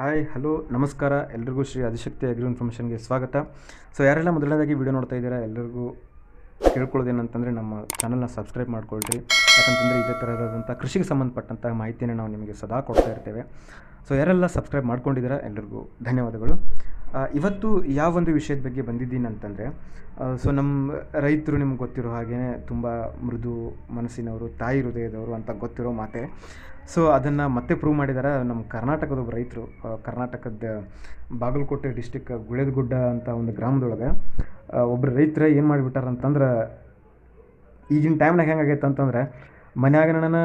Hi, hello, ನಮಸ್ಕಾರ. ಎಲ್ರಿಗೂ Shri ಅಧಿಶಕ್ತಿ agri ಇನ್ಫಾರ್ಮೇಷನ್ಗೆ ಸ್ವಾಗತ. ಸೊ ಯಾರೆಲ್ಲ ಮೊದಲನೇದಾಗಿ ವಿಡಿಯೋ ನೋಡ್ತಾ ಇದ್ದೀರಾ ಎಲ್ಲರಿಗೂ ಕೇಳ್ಕೊಳ್ಳೋದೇನಂತಂದರೆ ನಮ್ಮ ಚಾನಲ್ನ ಸಬ್ಸ್ಕ್ರೈಬ್ ಮಾಡ್ಕೊಳ್ರಿ. ಯಾಕಂತಂದರೆ ಇದೇ ಥರದಂಥ ಕೃಷಿಗೆ ಸಂಬಂಧಪಟ್ಟಂಥ ಮಾಹಿತಿಯನ್ನು ನಾವು ನಿಮಗೆ ಸದಾ ಕೊಡ್ತಾ ಇರ್ತೇವೆ. ಸೊ ಯಾರೆಲ್ಲ ಸಬ್ಸ್ಕ್ರೈಬ್ ಮಾಡ್ಕೊಂಡಿದ್ದೀರಾ ಎಲ್ಲರಿಗೂ ಧನ್ಯವಾದಗಳು. ಇವತ್ತು ಯಾವ ಒಂದು ವಿಷಯದ ಬಗ್ಗೆ ಬಂದಿದ್ದೀನಿ ಅಂತಂದರೆ ಸೊ ನಮ್ಮ ರೈತರು ನಿಮ್ಗೆ ಗೊತ್ತಿರೋ ಹಾಗೇ ತುಂಬ ಮೃದು ಮನಸ್ಸಿನವರು, ತಾಯಿ ಹೃದಯದವರು ಅಂತ ಗೊತ್ತಿರೋ ಮಾತೆ. ಸೊ ಅದನ್ನು ಮತ್ತೆ ಪ್ರೂವ್ ಮಾಡಿದ್ದಾರೆ ನಮ್ಮ ಕರ್ನಾಟಕದ ಒಬ್ಬ ರೈತರು ಕರ್ನಾಟಕದ ಬಾಗಲಕೋಟೆ ಡಿಸ್ಟಿಕ್ ಗುಳೇದಗುಡ್ಡ ಅಂತ ಒಂದು ಗ್ರಾಮದೊಳಗೆ ಒಬ್ಬರು ರೈತರ ಏನು ಮಾಡಿಬಿಟ್ಟಾರ ಅಂತಂದ್ರೆ, ಈಗಿನ ಟೈಮ್ನಾಗ ಹೆಂಗಾಗೈತೆ ಅಂತಂದ್ರೆ ನನ್ನ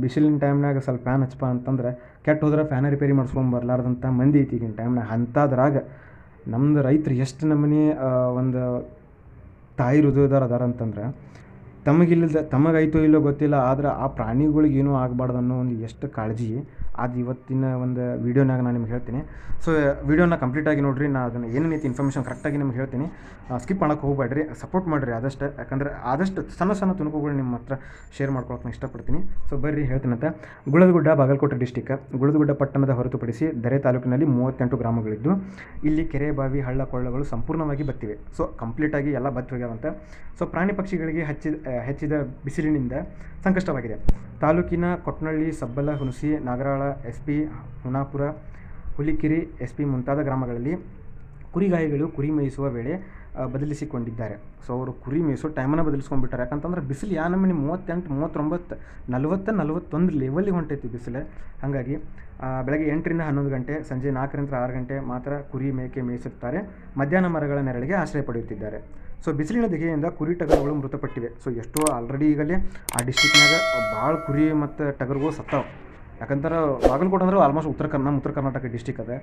ಬಿಸಿಲಿನ ಟೈಮ್ನಾಗ ಸ್ವಲ್ಪ ಫ್ಯಾನ್ ಹಚ್ಚಪ್ಪ ಅಂತಂದ್ರೆ ಕೆಟ್ಟ ಹೋದ್ರೆ ಫ್ಯಾನ ರಿಪೇರಿ ಮಾಡಿಸ್ಕೊಂಡು ಬರಲಾರ್ದಂಥ ಮಂದಿ ಐತಿ ಈಗಿನ ಟೈಮ್ನಾಗ ಅಂಥದ್ರಾಗ ನಮ್ಮದು ರೈತರು ಎಷ್ಟು ನಮ್ಮನೆ ಒಂದು ತಾಯಿ ಹೃದಯದಾರ ಅದಾರ ಅಂತಂದ್ರೆ ತಮಗಿಲ್ಲದ ತಮಗೈತೋ ಇಲ್ಲೋ ಗೊತ್ತಿಲ್ಲ ಆದ್ರೆ ಆ ಪ್ರಾಣಿಗಳಿಗೆ ಆಗ್ಬಾರ್ದು ಆಗಬಾರ್ದು ಅನ್ನೋ ಒಂದು ಎಷ್ಟು ಕಾಳಜಿ ಅದು ಇವತ್ತಿನ ಒಂದು ವೀಡಿಯೋನಾಗ ನಾನು ನಿಮ್ಗೆ ಹೇಳ್ತೀನಿ. ಸೊ ವೀಡಿಯೋನ ಕಂಪ್ಲೀಟಾಗಿ ನೋಡ್ರಿ ನಾನು ಅದನ್ನು ಏನೇನೈತಿ ಇನ್ಫಾರ್ಮೇಷನ್ ಕರೆಕ್ಟಾಗಿ ನಿಮ್ಗೆ ಹೇಳ್ತೀನಿ. ಸ್ಕಿಪ್ ಮಾಡೋಕೆ ಹೋಗ್ಬೇಡ್ರಿ ಸಪೋರ್ಟ್ ಮಾಡಿರಿ ಆದಷ್ಟು. ಯಾಕಂದ್ರೆ ಆದಷ್ಟು ಸಣ್ಣ ಸಣ್ಣ ತುಣುಕುಗಳು ನಿಮ್ಮ ಹತ್ರ ಶೇರ್ ಮಾಡ್ಕೊಳಕ್ಕೆ ಇಷ್ಟಪಡ್ತೀನಿ. ಸೊ ಬರ್ರಿ ಹೇಳ್ತೀನಂತೆ ಗುಳದಗುಡ್ಡ, ಬಾಗಲಕೋಟೆ ಡಿಸ್ಟಿಕ್ ಗುಳದಗುಡ್ಡ ಪಟ್ಟಣದ ಹೊರತುಪಡಿಸಿ ದರೆ ತಾಲೂಕಿನಲ್ಲಿ ಮೂವತ್ತೆಂಟು ಗ್ರಾಮಗಳಿದ್ದು, ಇಲ್ಲಿ ಕೆರೆ, ಬಾವಿ, ಹಳ್ಳ, ಕೊಳ್ಳಗಳು ಸಂಪೂರ್ಣವಾಗಿ ಬತ್ತಿವೆ. ಸೊ ಕಂಪ್ಲೀಟಾಗಿ ಎಲ್ಲ ಬತ್ತಿ ಹೋಗ್ಯಾವಂತೆ ಸೊ ಪ್ರಾಣಿ ಪಕ್ಷಿಗಳಿಗೆ ಹಚ್ಚಿದ ಹೆಚ್ಚಿದ ಬಿಸಿಲಿನಿಂದ ಸಂಕಷ್ಟವಾಗಿದೆ. ತಾಲೂಕಿನ Kotnalli, Sabbala, Hunasi, Nagaral S P Hunapur, Hulikiri S P ಮುಂತಾದ ಗ್ರಾಮಗಳಲ್ಲಿ ಕುರಿಗಾಯಿಗಳು ಕುರಿ ಮೇಯಿಸುವ ವೇಳೆ ಬದಲಿಸಿಕೊಂಡಿದ್ದಾರೆ. ಸೊ, ಅವರು ಕುರಿ ಮೇಯಿಸೋ ಟೈಮನ್ನು ಬದಲಿಸ್ಕೊಂಡ್ಬಿಟ್ಟಾರೆ. ಯಾಕಂತಂದ್ರೆ ಬಿಸಿಲು ಯಾ ನಮ್ಮನೆ ಮೂವತ್ತೆಂಟು, ಮೂವತ್ತೊಂಬತ್ತು, ನಲ್ವತ್ತು, ನಲವತ್ತೊಂದು ಲೆವೆಲ್ಗೆ ಹೊಂಟೈತಿ ಬಿಸಿಲು. ಹಾಗಾಗಿ ಬೆಳಗ್ಗೆ ಎಂಟರಿಂದ ಹನ್ನೊಂದು ಗಂಟೆ, ಸಂಜೆ ನಾಲ್ಕರಿಂದ ಆರು ಗಂಟೆ ಮಾತ್ರ ಕುರಿ ಮೇಕೆ ಮೇಯಿಸುತ್ತಾರೆ. ಮಧ್ಯಾಹ್ನ ಮರಗಳ ನೆರಳಿಗೆ ಆಶ್ರಯ ಪಡೆಯುತ್ತಿದ್ದಾರೆ. ಸೊ, ಬಿಸಿಲಿನ ದಿಗೆಯಿಂದ ಕುರಿ ಟಗರುಗಳು ಮೃತಪಟ್ಟಿವೆ. ಸೊ, ಎಷ್ಟೋ ಆಲ್ರೆಡಿ ಈಗಲೇ ಆ ಡಿಸ್ಟಿಕ್ನಾಗ ಭಾಳ ಕುರಿ ಮತ್ತು ಟಗರುಗಳು ಸತ್ತಾವ. ಯಾಕಂದ್ರೆ ಬಾಗಲಕೋಟೆ ಅಂದ್ರೆ ಆಲ್ಮೋಸ್ಟ್ ಉತ್ತರ ಕರ್ನಾ, ಉತ್ತರ ಕರ್ನಾಟಕ ಡಿಸ್ಟಿಕ್ ಅದೇ.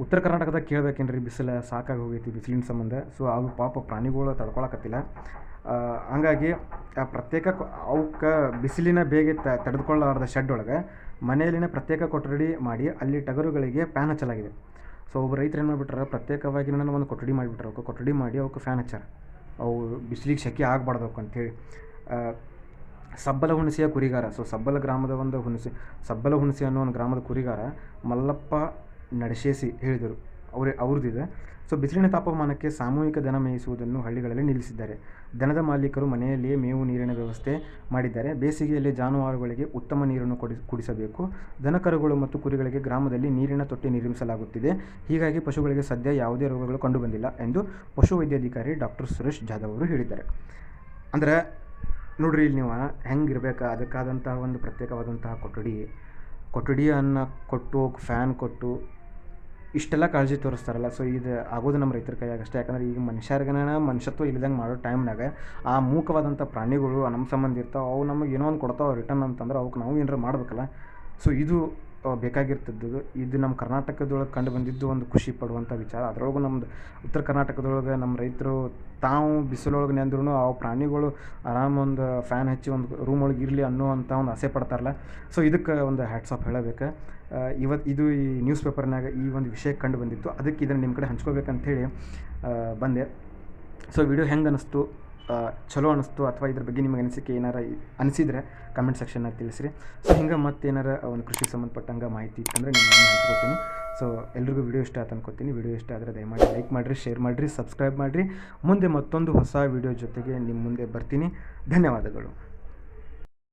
ಉತ್ತರ ಕರ್ನಾಟಕದಾಗ ಕೇಳ್ಬೇಕೇನ್ರಿ, ಬಿಸಿಲು ಸಾಕಾಗಿ ಹೋಗೈತಿ, ಬಿಸಿಲಿನ ಸಂಬಂಧ. ಸೊ ಅವು ಪಾಪ ಪ್ರಾಣಿಗಳು ತಡ್ಕೊಳಕತ್ತಿಲ್ಲ. ಹಂಗಾಗಿ ಆ ಪ್ರತ್ಯೇಕ ಅವಕ್ಕೆ ಬಿಸಿಲಿನ ಬೇಗ ತಡೆದುಕೊಳ್ಳಲಾರದ ಶೆಡ್ ಒಳಗೆ ಮನೆಯಲ್ಲಿನ ಪ್ರತ್ಯೇಕ ಕೊಠಡಿ ಮಾಡಿ ಅಲ್ಲಿ ಟಗರುಗಳಿಗೆ ಫ್ಯಾನ್ ಹಚ್ಚಲಾಗಿದೆ. ಸೊ ಒಬ್ಬ ರೈತರು ಏನು ಮಾಡಿಬಿಟ್ರೆ, ಪ್ರತ್ಯೇಕವಾಗಿ ಒಂದು ಕೊಠಡಿ ಮಾಡಿಬಿಟ್ರೆ. ಅವಕ್ಕೆ ಕೊಠಡಿ ಮಾಡಿ ಅವಕ್ಕೆ ಫ್ಯಾನ್ ಹಚ್ಚಾರ. ಅವು ಬಿಸಿಲಿಗೆ ಸೆಕೆ ಆಗಬಾರ್ದು ಅವಕ್ಕೆ ಅಂಥೇಳಿ ಸಬ್ಬಲ ಹುಣಸಿಯ ಕುರಿಗಾರ. ಸೊ ಸಬ್ಬಲ ಗ್ರಾಮದ ಒಂದು ಹುಣಸಿ, ಸಬ್ಬಲ ಹುಣಸಿ ಅನ್ನೋ ಒಂದು ಗ್ರಾಮದ ಕುರಿಗಾರ ಮಲ್ಲಪ್ಪ ನಡೆಸೇಸಿ ಹೇಳಿದರು. ಅವರೇ, ಅವ್ರದ್ದಿದೆ. ಸೊ ಬಿಸಿಲಿನ ತಾಪಮಾನಕ್ಕೆ ಸಾಮೂಹಿಕ ದನ ಮೇಯಿಸುವುದನ್ನು ಹಳ್ಳಿಗಳಲ್ಲಿ ನಿಲ್ಲಿಸಿದ್ದಾರೆ. ದನದ ಮಾಲೀಕರು ಮನೆಯಲ್ಲಿಯೇ ಮೇವು ನೀರಿನ ವ್ಯವಸ್ಥೆ ಮಾಡಿದ್ದಾರೆ. ಬೇಸಿಗೆಯಲ್ಲಿ ಜಾನುವಾರುಗಳಿಗೆ ಉತ್ತಮ ನೀರನ್ನು ಕೊಡಿ, ಕುಡಿಸಬೇಕು. ದನಕರುಗಳು ಮತ್ತು ಕುರಿಗಳಿಗೆ ಗ್ರಾಮದಲ್ಲಿ ನೀರಿನ ತೊಟ್ಟಿ ನಿರ್ಮಿಸಲಾಗುತ್ತಿದೆ. ಹೀಗಾಗಿ ಪಶುಗಳಿಗೆ ಸದ್ಯ ಯಾವುದೇ ರೋಗಗಳು ಕಂಡುಬಂದಿಲ್ಲ ಎಂದು ಪಶುವೈದ್ಯಾಧಿಕಾರಿ ಡಾಕ್ಟರ್ ಸುರೇಶ್ ಜಾಧವ್ ಅವರು ಹೇಳಿದ್ದಾರೆ. ಅಂದ್ರೆ ನೋಡ್ರಿ, ಇಲ್ಲಿ ನೀವು ಹೆಂಗಿರ್ಬೇಕು ಅದಕ್ಕಾದಂತಹ ಒಂದು ಪ್ರತ್ಯೇಕವಾದಂತಹ ಕೊಠಡಿ. ಕೊಠಡಿಯನ್ನು ಕೊಟ್ಟು ಫ್ಯಾನ್ ಕೊಟ್ಟು, ಇಷ್ಟೆಲ್ಲ ಕಾಳಜಿ ತೋರಿಸ್ತಾರಲ್ಲ ಸೊ ಇದು ಆಗೋದು ನಮ್ಮ ರೈತರ ಕೈಯಾಗ ಅಷ್ಟೇ. ಯಾಕಂದ್ರೆ ಈಗ ಮನುಷ್ಯರ್ಗನ ಮನುಷ್ಯತ್ವ ಇಲ್ಲದಂಗೆ ಮಾಡೋ ಟೈಮ್ನಾಗ ಆ ಮೂಕವಾದಂಥ ಪ್ರಾಣಿಗಳು ನಮ್ಮ ಸಂಬಂಧ ಇರ್ತಾವೆ, ಅವು ನಮಗೆ ಏನೋ ಒಂದು ಕೊಡ್ತಾವೆ ರಿಟರ್ನ್ ಅಂತಂದ್ರೆ ಅವಕ್ಕೆ ನಾವು ಏನಾರ ಮಾಡ್ಬೇಕಲ್ಲ. ಸೊ ಇದು ಬೇಕಾಗಿರ್ತದ್ದು. ಇದು ನಮ್ಮ ಕರ್ನಾಟಕದೊಳಗೆ ಕಂಡು ಬಂದಿದ್ದು ಒಂದು ಖುಷಿ ಪಡುವಂಥ ವಿಚಾರ. ಅದರೊಳಗೂ ನಮ್ದು ಉತ್ತರ ಕರ್ನಾಟಕದೊಳಗೆ ನಮ್ಮ ರೈತರು ತಾವು ಬಿಸಿಲೊಳಗೆ ನೆಂದ್ರೂ ಆ ಪ್ರಾಣಿಗಳು ಆರಾಮ ಒಂದು ಫ್ಯಾನ್ ಹಚ್ಚಿ ಒಂದು ರೂಮ್ ಒಳಗೆ ಇರಲಿ ಅನ್ನೋ ಒಂದು ಆಸೆ ಪಡ್ತಾರಲ್ಲ. ಸೊ ಇದಕ್ಕೆ ಒಂದು ಹ್ಯಾಟ್ಸ್ ಆಫ್ ಹೇಳಬೇಕು. ಇವತ್ತು ಇದು ಈ ನ್ಯೂಸ್ ಪೇಪರ್ನಾಗ ಈ ಒಂದು ವಿಷಯ ಕಂಡು ಬಂದಿತ್ತು. ಅದಕ್ಕೆ ಇದನ್ನು ನಿಮ್ಮ ಕಡೆ ಹಂಚ್ಕೋಬೇಕಂಥೇಳಿ ಬಂದೆ. ಸೊ ವಿಡಿಯೋ ಹೆಂಗೆ ಅನ್ನಿಸ್ತು ಚಲೋ ಅನಿಸ್ತು ಅಥವಾ ಇದ್ರ ಬಗ್ಗೆ ನಿಮಗೆ ಅನಿಸಿಕೆ ಏನಾರ ಅನಿಸಿದ್ರೆ ಅನಿಸಿದ್ರೆ ಕಮೆಂಟ್ ಸೆಕ್ಷನ್ನಾಗ ತಿಳಿಸ್ರಿ. ಸೊ ಹಿಂಗೆ ಮತ್ತೇನಾರ ಒಂದು ಕೃಷಿಗೆ ಸಂಬಂಧಪಟ್ಟಂಗೆ ಮಾಹಿತಿ ಇತ್ತಂದರೆ ನಿಮ್ಮನ್ನು ಹಂಚ್ಕೋತೀನಿ. ಸೊ ಎಲ್ರಿಗೂ ವಿಡಿಯೋ ಇಷ್ಟ ಆಯ್ತು ಅನ್ಕೋತೀನಿ. ವಿಡಿಯೋ ಇಷ್ಟ ಆದರೆ ದಯಮಾಡಿ ಲೈಕ್ ಮಾಡಿರಿ ಶೇರ್ ಮಾಡಿರಿ ಸಬ್ಸ್ಕ್ರೈಬ್ ಮಾಡಿರಿ. ಮುಂದೆ ಮತ್ತೊಂದು ಹೊಸ ವಿಡಿಯೋ ಜೊತೆಗೆ ನಿಮ್ಮ ಮುಂದೆ ಬರ್ತೀನಿ. ಧನ್ಯವಾದಗಳು.